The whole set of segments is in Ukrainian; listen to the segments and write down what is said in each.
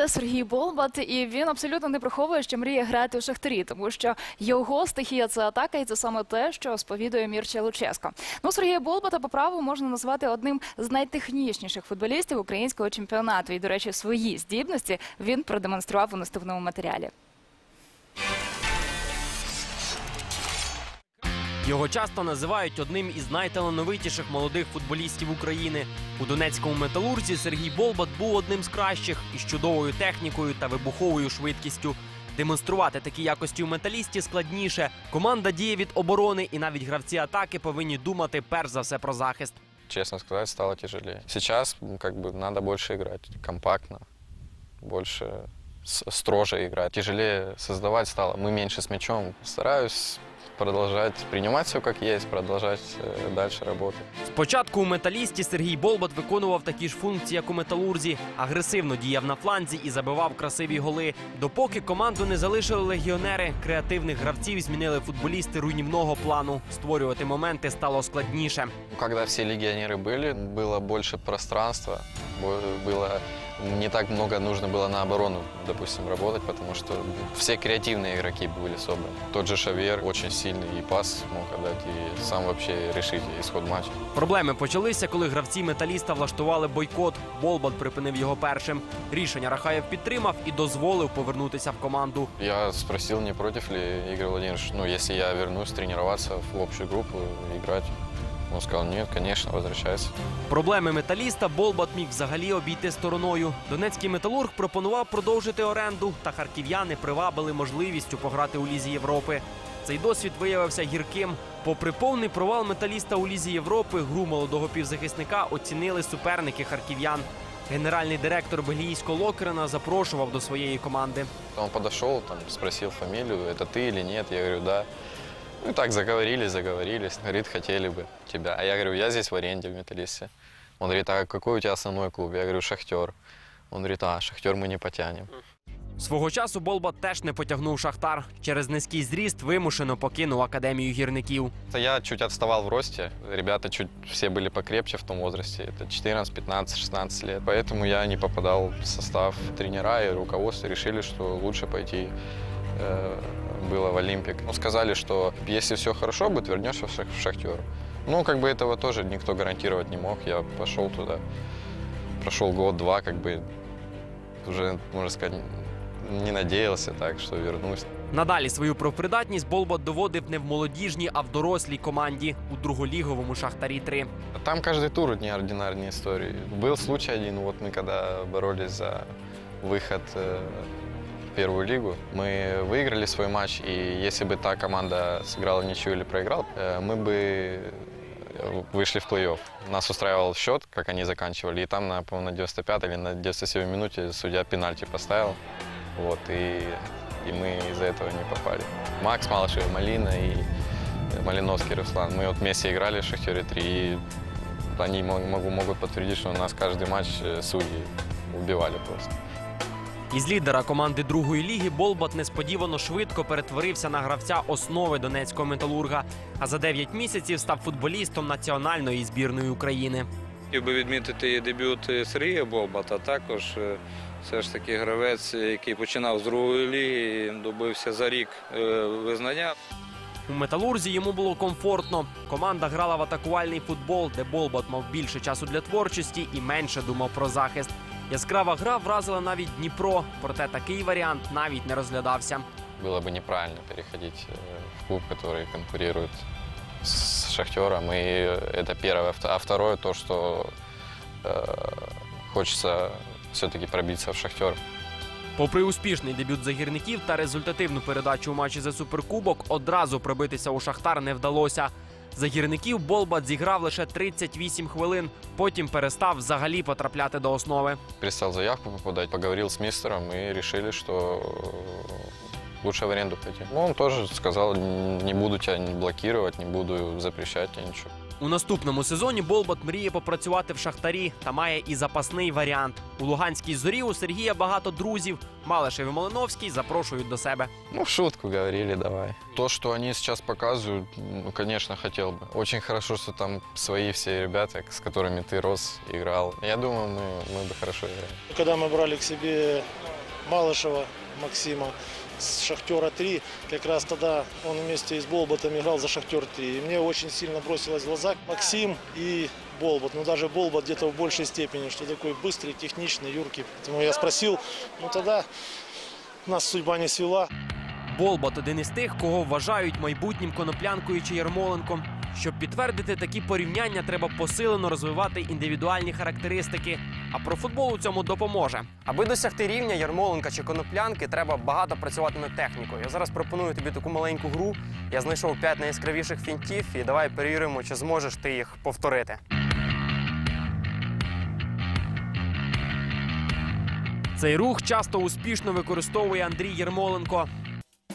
Це Сергій Болбат, і він абсолютно не приховує, що мріє грати у Шахтарі, тому що його стихія це атака, і це саме те, що сповідує Мірча Луческо. Ну, Сергія Болбата по праву можна назвати одним з найтехнічніших футболістів українського чемпіонату. І, до речі, свої здібності він продемонстрував у наступному матеріалі. Його часто називають одним із найталановитіших молодих футболістів України. У донецькому металурзі Сергій Болбат був одним з кращих із чудовою технікою та вибуховою швидкістю. Демонструвати такі якості у металісті складніше. Команда діє від оборони, і навіть гравці атаки повинні думати перш за все про захист. честно сказать, стало тяжелее. Сейчас как бы надо больше играть, компактно, больше строже играть. Тяжелее создавать стало. Мы меньше с мячом. Стараюсь продолжать принимать все как есть, продолжать э, дальше работать. Спочатку у металісті Сергій Болбат виконував такі ж функції, як у металурзі. Агресивно діяв на фланзі і забивав красиві голи. Допоки команду не залишили легіонери, креативних гравців змінили футболісти руйнівного плану. Створювати моменти стало складніше. Когда все легионеры были, было больше пространства, бо- было не так много нужно было на оборону, допустим, работать, потому что все креативные игроки были собраны. Тот же Шавьер очень сильный и пас мог отдать, и сам вообще решить исход матча. Проблеми почалися, коли гравці металіста влаштували бойкот. Болбат припинив його першим. Рішення Рахаєв підтримав і дозволив повернутися в команду. Я спросил, не против ли Игорь Владимирович, ну, если я вернусь тренироваться в общую группу, играть. Он сказал, нет, конечно, возвращайся. Проблеми металіста Болбат міг взагалі обійти стороною. Донецький металург пропонував продовжити оренду, та харків'яни привабили можливістю пограти у лізі Європи. Цей досвід виявився гірким. Попри повний провал металіста у лізі Європи, гру молодого півзахисника оцінили суперники харків'ян. Генеральний директор бельгійського Локерена запрошував до своєї команди. Он подошел, там, спросил фамилию, это ты или нет? Я говорю, да. Ну и так заговорили, заговорились. Говорит, хотели бы тебя. А я говорю, я здесь в аренде в Металлисте. Он говорит, а какой у тебя основной клуб? Я говорю, Шахтер. Он говорит, а, Шахтер мы не потянем. Свого часу Болбат теж не потягнув шахтар. Через низький зріст вимушено покинув академію гірників. Это Я чуть отставал в росте. Ребята чуть все были покрепче в том возрасте. Это 14, 15, 16 лет. Поэтому я не попадал в состав тренера и руководство решили, что лучше пойти э, было в Олимпик. Ну, сказали, что если все хорошо будет, вернешься в, Шах- в Шахтер. Ну, как бы этого тоже никто гарантировать не мог. Я пошел туда. Прошел год-два, как бы уже, можно сказать, не надеялся так, что вернусь. Надалі свою профпридатність Болбат доводив не в молодіжній, а в дорослій команді у друголіговому Шахтарі 3 Там каждый тур неординарные истории. Был случай один, вот мы когда боролись за выход э, в первую лигу, мы выиграли свой матч, и если бы та команда сыграла ничью или проиграла, э, мы бы вышли в плей-офф. Нас устраивал счет, как они заканчивали, и там, на, по-моему, на 95 или на 97 минуте судья пенальти поставил. Вот, и, и мы из-за этого не попали. Макс Малышев, Малина и Малиновский Руслан. Мы вот вместе играли в «Шахтере 3», и они мо- могу, могут подтвердить, что у нас каждый матч э, судьи убивали просто. Із лідера команди другої ліги Болбат несподівано швидко перетворився на гравця основи донецького металурга. А за 9 місяців став футболістом національної збірної України. Хотів би відмітити і дебют Сергія Болбата, також е, все ж таки гравець, який починав з другої ліги, і добився за рік е, визнання. У металурзі йому було комфортно. Команда грала в атакувальний футбол, де Болбат мав більше часу для творчості і менше думав про захист. Яскрава гра вразила навіть Дніпро, проте такий варіант навіть не розглядався. Было бы неправильно переходить э, в клуб, который конкурирует с «Шахтером», и это первое. А второе, то, что э, хочется все-таки пробиться в «Шахтер». Попри успішний дебют загірників та результативну передачу у матчі за суперкубок, одразу пробитися у шахтар не вдалося. Загірників Болбат зіграв лише 38 хвилин, потім перестав взагалі потрапляти до основи. Перестав заявку попадать, поговорив з містером і вирішили, що лучше в аренду пойти. Ну, он тоже сказал, не буду тебя блокировать, не буду запрещать тебе ничего. У наступному сезоні Болбот мріє попрацювати в шахтарі та має і запасний варіант. У Луганській зорі у Сергія багато друзів. Малишев і Малиновський запрошують до себе. Ну, в шутку говорили, давай. То, что они сейчас показывают, ну, конечно, хотел бы. Очень хорошо, что там свои все ребята, с которыми ты рос, играл. Я думаю, мы, мы бы хорошо играли. Когда мы брали к себе Малышева Максима с «Шахтера 3», как раз тогда он вместе с Болботом играл за «Шахтер 3». И мне очень сильно бросилось в глаза Максим и Болбот. Ну, даже Болбот где-то в большей степени, что такой быстрый, техничный, юркий. Поэтому я спросил, ну тогда нас судьба не свела. Болбот один із тих, кого вважають майбутнім коноплянкою чи Ярмоленком. Щоб підтвердити такі порівняння, треба посилено розвивати індивідуальні характеристики. А про футбол у цьому допоможе. Аби досягти рівня Ярмоленка чи коноплянки, треба багато працювати над технікою. Я зараз пропоную тобі таку маленьку гру. Я знайшов п'ять найяскравіших фінтів, і давай перевіримо, чи зможеш ти їх повторити. Цей рух часто успішно використовує Андрій Єрмоленко.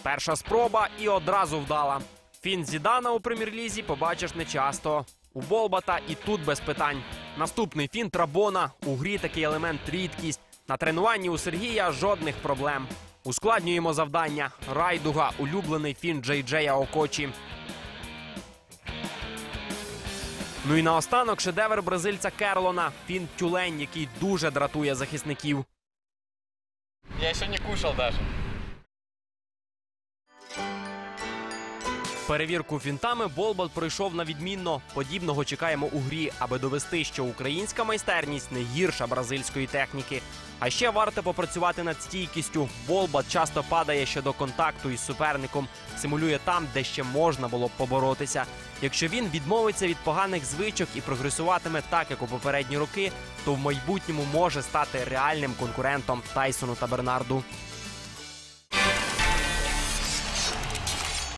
Перша спроба і одразу вдала. Фін Зідана у прем'єр-лізі побачиш нечасто. У Болбата і тут без питань. Наступний фін Трабона. У грі такий елемент рідкість. На тренуванні у Сергія жодних проблем. Ускладнюємо завдання. Райдуга, улюблений фін Джей Джея Окочі. Ну і наостанок шедевр бразильця Керлона. Фін Тюлень, який дуже дратує захисників. Я еще не кушал даже. Перевірку фінтами Болбот пройшов на відмінно. Подібного чекаємо у грі, аби довести, що українська майстерність не гірша бразильської техніки. А ще варто попрацювати над стійкістю. Болбот часто падає щодо контакту із суперником, симулює там, де ще можна було б поборотися. Якщо він відмовиться від поганих звичок і прогресуватиме так, як у попередні роки, то в майбутньому може стати реальним конкурентом Тайсону та Бернарду.